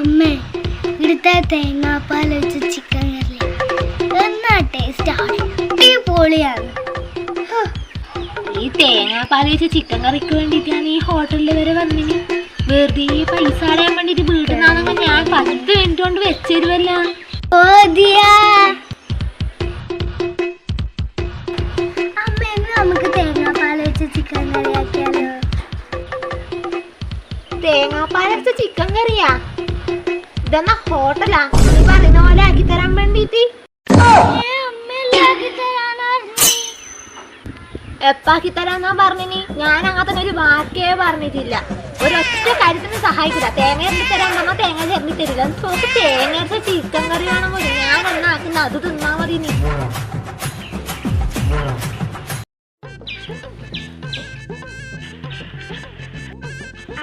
അമ്മേ ഇവിടുത്തെ തേങ്ങാപ്പാൽ വെച്ച ചിക്കൻ കറി എന്നാ ടേസ്റ്റ് അടിപൊളിയാണ്. ഈ തേങ്ങാപ്പാൽ വെച്ച ചിക്കൻ കറിക്ക് വേണ്ടിയിട്ടാണ് ഈ ഹോട്ടലിൽ വരെ വന്നിന്. വെറുതെ പൈസ അടയാൻ വേണ്ടിട്ട് വീട്ടിൽ ഞാൻ പത്ത് മിനിറ്റ് കൊണ്ട് വെച്ചിരുവല്ല. നമുക്ക് തേങ്ങാപ്പാൽ വെച്ച് ചിക്കൻ കറിയാക്കിയാലോ? തേങ്ങാപ്പാൽ വെച്ച ചിക്കൻ കറിയാ? ഇതെന്നാ ഹോട്ടലാ നീ പറയുന്ന പോലെ ആക്കി തരാൻ വേണ്ടിട്ട്. എപ്പാക്കി തരാന്നാ പറഞ്ഞിനി ഞാൻ അങ്ങനത്തെ ഒരു വാക്കേ പറഞ്ഞിട്ടില്ല. ഒരൊറ്റ കാര്യത്തിന് സഹായിക്കില്ല. തേങ്ങ എറിഞ്ഞി തരാൻ പറഞ്ഞാൽ തേങ്ങ ചെറിഞ്ഞി തരില്ല. നോക്ക് തേങ്ങ അരച്ച ചിക്കൻ കറി വേണം മതി ഞാൻ എന്നാക്കുന്ന അത് തിന്നാ മതി നീ.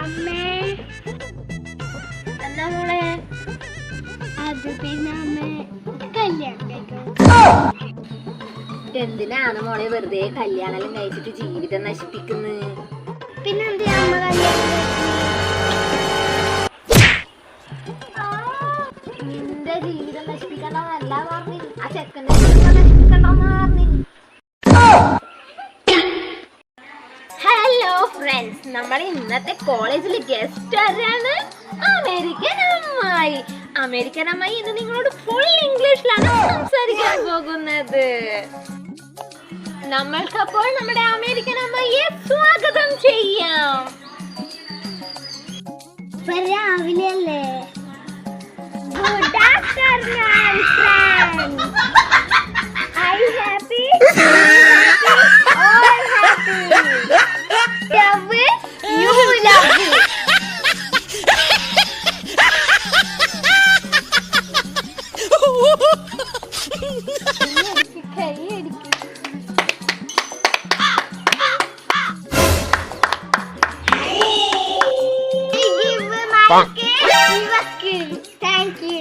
അമ്മേ. എന്നാ മോളെ? അത് പിന്നെ അമ്മേ കല്യാണം എന്തിനാണ് മോളെ വെറുതെ കല്യാണം കഴിച്ചിട്ട് ജീവിതം നശിപ്പിക്കുന്നു? പിന്നെന്തിനാ അമ്മ കല്യാണം നിന്റെ ജീവിതം നശിപ്പിക്കണ്ടെന്നല്ല പറഞ്ഞു. ആ ചെക്കന്റെ ജീവിതം നശിപ്പിക്കണ്ടെന്ന് പറഞ്ഞു. ഹലോ ഫ്രണ്ട്സ് നമ്മൾ ഇന്നത്തെ കോളേജിൽ ഗസ്റ്റ് ആരാണ്? അമേരിക്കൻ അമ്മായി. അമേരിക്കൻ അമ്മായി ഇന്ന് നിങ്ങളോട് ഫുൾ ഇംഗ്ലീഷിലാണ് സംസാരിക്കാൻ പോകുന്നത്. നമ്മൾക്കപ്പോൾ നമ്മുടെ അമേരിക്കൻ അമ്മായിയെ സ്വാഗതം ചെയ്യാം. രാവിലെ അല്ലേ good afternoon friends Thank you.